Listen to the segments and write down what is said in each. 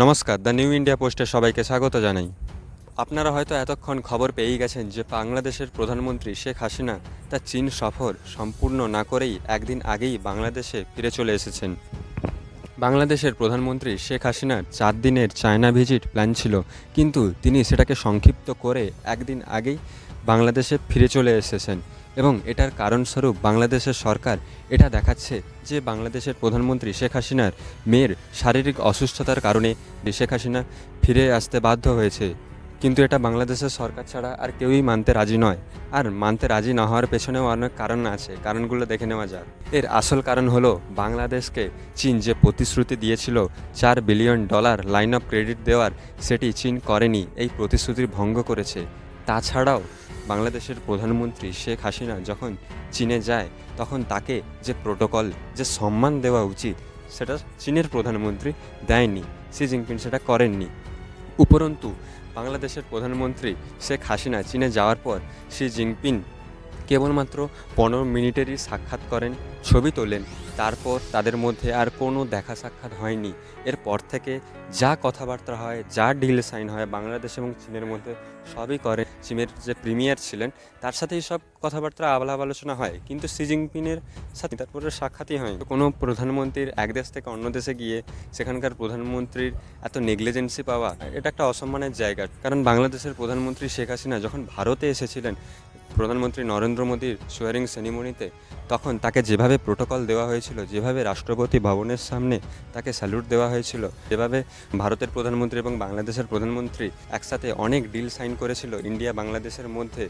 নমস্কার, the new India পোস্টে সবাইকে স্বাগত জানাই। আপনারা হয়তো এতক্ষণ খবর পেয়েই গেছেন যে বাংলাদেশের প্রধানমন্ত্রী শেখ হাসিনা তার চীন সফর সম্পূর্ণ না করেই একদিন আগেই বাংলাদেশে ফিরে চলে এসেছেন। বাংলাদেশের প্রধানমন্ত্রী শেখ হাসিনার চার দিনের চায়না ভিজিট প্ল্যান ছিল, কিন্তু তিনি সেটাকে সংক্ষিপ্ত করে একদিন আগেই বাংলাদেশে ফিরে চলে এসেছেন। এবং এটার কারণস্বরূপ বাংলাদেশের সরকার এটা দেখাচ্ছে যে বাংলাদেশের প্রধানমন্ত্রী শেখ হাসিনার মেয়ের শারীরিক অসুস্থতার কারণে শেখ হাসিনা ফিরে আসতে বাধ্য হয়েছে। কিন্তু এটা বাংলাদেশের সরকার ছাড়া আর কেউই মানতে রাজি নয়। আর মানতে রাজি না হওয়ার পেছনেও অনেক কারণ আছে, কারণগুলো দেখে নেওয়া যাক। এর আসল কারণ হলো বাংলাদেশকে চীন যে প্রতিশ্রুতি দিয়েছিল, চার billion dollar line of credit দেওয়ার, সেটি চীন করেনি, এই প্রতিশ্রুতির ভঙ্গ করেছে। তাছাড়াও বাংলাদেশের প্রধানমন্ত্রী শেখ হাসিনা যখন চীনে যায়, তখন তাকে যে প্রোটোকল যে সম্মান দেওয়া উচিত, সেটা চীনের প্রধানমন্ত্রী দেয়নি সি জিনপিং সেটা করেননি। উপরন্তু, বাংলাদেশের প্রধানমন্ত্রী শেখ হাসিনা চীনে যাওয়ার পর শি জিনপিং কেবলমাত্র পনেরো মিনিটেরই সাক্ষাৎ করেন, ছবি তোলেন। তারপর তাদের মধ্যে আর কোনো দেখা সাক্ষাৎ হয়নি। এরপর থেকে যা কথাবার্তা হয়, যা ডিল সাইন হয়, বাংলাদেশ এবং চীনের মধ্যে সবই করে চীনের যে প্রিমিয়ার ছিলেন, তার সাথেই সব কথাবার্তা আলাপ আলোচনা হয়। কিন্তু শি জিনপিংয়ের সাথে তারপরে সাক্ষাৎই হয় কোনো প্রধানমন্ত্রীর এক দেশ থেকে অন্য দেশে গিয়ে সেখানকার প্রধানমন্ত্রীর এত নেগলিজেন্সি পাওয়া, এটা একটা অসম্মানের জায়গা। কারণ বাংলাদেশের প্রধানমন্ত্রী শেখ হাসিনা যখন ভারতে এসেছিলেন প্রধানমন্ত্রী নরেন্দ্র মোদীর সোয়ারিং সেনিমনিতে তখন তাকে যেভাবে প্রোটোকল দেওয়া হয়েছিল, যেভাবে রাষ্ট্রপতি ভবনের সামনে তাকে স্যালুট দেওয়া হয়েছিল যেভাবে ভারতের প্রধানমন্ত্রী এবং বাংলাদেশের প্রধানমন্ত্রী একসাথে অনেক ডিল সাইন করেছিল ইন্ডিয়া বাংলাদেশের মধ্যে।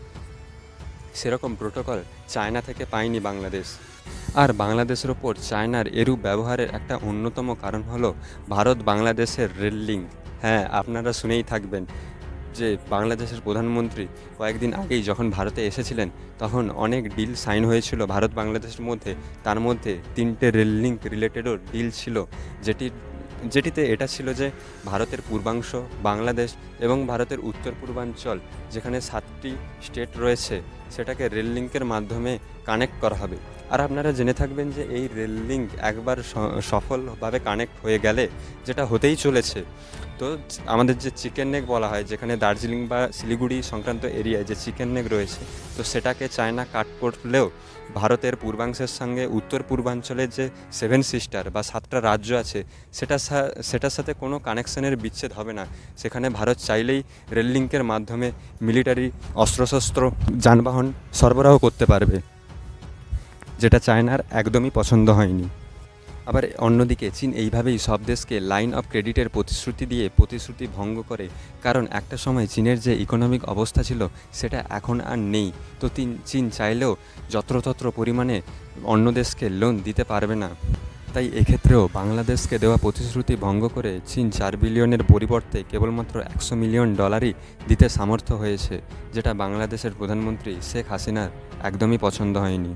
সেরকম প্রোটোকল চায়না থেকে পায়নি বাংলাদেশ। আর বাংলাদেশের ওপর চায়নার এরূপ ব্যবহারের একটা অন্যতম কারণ হলো ভারত বাংলাদেশের রেল লিঙ্ক হ্যাঁ আপনারা শুনেই থাকবেন। যে বাংলাদেশের প্রধানমন্ত্রী কয়েকদিন আগেই যখন ভারতে এসেছিলেন, তখন অনেক ডিল সাইন হয়েছিল ভারত বাংলাদেশের মধ্যে। তার মধ্যে তিনটে রেল লিঙ্ক রিলেটেডও ডিল ছিল। যেটি, যেটিতে এটা ছিল যে ভারতের পূর্বাংশ বাংলাদেশ এবং ভারতের উত্তর পূর্বাঞ্চল যেখানে সাতটি স্টেট রয়েছে। সেটাকে রেল লিঙ্কের মাধ্যমে কানেক্ট করা হবে। আর আপনারা জেনে থাকবেন যে এই রেল লিঙ্ক একবার সফলভাবে কানেক্ট হয়ে গেলে যেটা হতেই চলেছে, তো আমাদের যে চিকেন নেক বলা হয়, যেখানে দার্জিলিং বা শিলিগুড়ি সংক্রান্ত এরিয়ায় যে চিকেন নেক রয়েছে, তো সেটাকে চায়না কাট করলেও ভারতের পূর্বাংশের সঙ্গে উত্তর পূর্বাঞ্চলের যে সেভেন সিস্টার বা সাতটা রাজ্য আছে, সেটা সেটার সাথে কোনো কানেকশনের বিচ্ছেদ হবে না। সেখানে ভারত চাইলেই রেল লিঙ্কের মাধ্যমে মিলিটারি অস্ত্রশস্ত্র, যানবাহন সরবরাহ করতে পারবে, যেটা চায়নার একদমই পছন্দ হয়নি। আবার অন্যদিকে চীন এইভাবেই সব দেশকে লাইন অফ ক্রেডিটের প্রতিশ্রুতি দিয়ে প্রতিশ্রুতি ভঙ্গ করে, কারণ একটা সময় চীনের যে ইকোনমিক অবস্থা ছিল, সেটা এখন আর নেই। তো চীন চাইলেও যত্রতত্র পরিমাণে অন্য দেশকে লোন দিতে পারবে না। তাই এক্ষেত্রেও বাংলাদেশকে দেওয়া প্রতিশ্রুতি ভঙ্গ করে চীন চার বিলিয়নের পরিবর্তে কেবলমাত্র একশো মিলিয়ন ডলারই দিতে সামর্থ্য হয়েছে, যেটা বাংলাদেশের প্রধানমন্ত্রী শেখ হাসিনার একদমই পছন্দ হয়নি।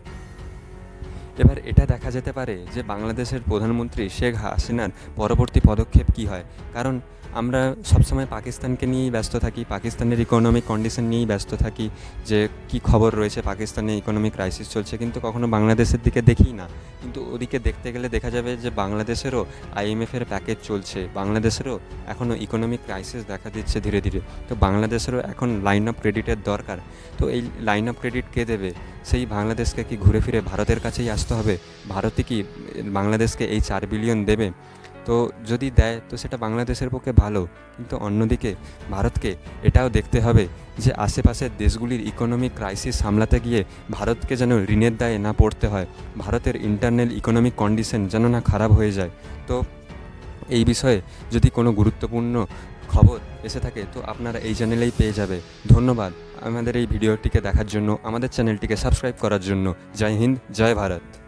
এবার এটা দেখা যেতে পারে যে বাংলাদেশের প্রধানমন্ত্রী শেখ হাসিনার পরবর্তী পদক্ষেপ কী হয়। কারণ আমরা সবসময় পাকিস্তানকে নিয়েই ব্যস্ত থাকি, পাকিস্তানের ইকোনমিক কন্ডিশন নিয়েই ব্যস্ত থাকি, যে কি খবর রয়েছে, পাকিস্তানে ইকোনমিক ক্রাইসিস চলছে, কিন্তু কখনো বাংলাদেশের দিকে দেখি না। কিন্তু ওদিকে দেখতে গেলে দেখা যাবে যে বাংলাদেশেরও আইএমএফের প্যাকেজ চলছে, বাংলাদেশেরও এখনও ইকোনমিক ক্রাইসিস দেখা দিচ্ছে ধীরে ধীরে। তো বাংলাদেশেরও এখন লাইন অফ ক্রেডিটের দরকার। তো এই লাইন অফ ক্রেডিট কে দেবে? সেই বাংলাদেশকে কি ঘুরে ফিরে ভারতের কাছেই আসতে হবে? ভারতে কি বাংলাদেশকে এই চার বিলিয়ন দেবে? তো যদি দেয়, তো সেটা বাংলাদেশের পক্ষে ভালো। কিন্তু অন্যদিকে ভারতকে এটাও দেখতে হবে যে আশেপাশের দেশগুলির ইকোনমিক ক্রাইসিস সামলাতে গিয়ে ভারতকে যেন ঋণের দায়ে না পড়তে হয়, ভারতের ইন্টারনাল ইকোনমিক কন্ডিশন যেন না খারাপ হয়ে যায়। তো এই বিষয়ে যদি কোনো গুরুত্বপূর্ণ খবর এসে থাকে, তো আপনারা এই চ্যানেলেই পেয়ে যাবে। ধন্যবাদ আমাদের এই ভিডিওটিকে দেখার জন্য, আমাদের চ্যানেলটিকে সাবস্ক্রাইব করার জন্য। জয় হিন্দ, জয় ভারত।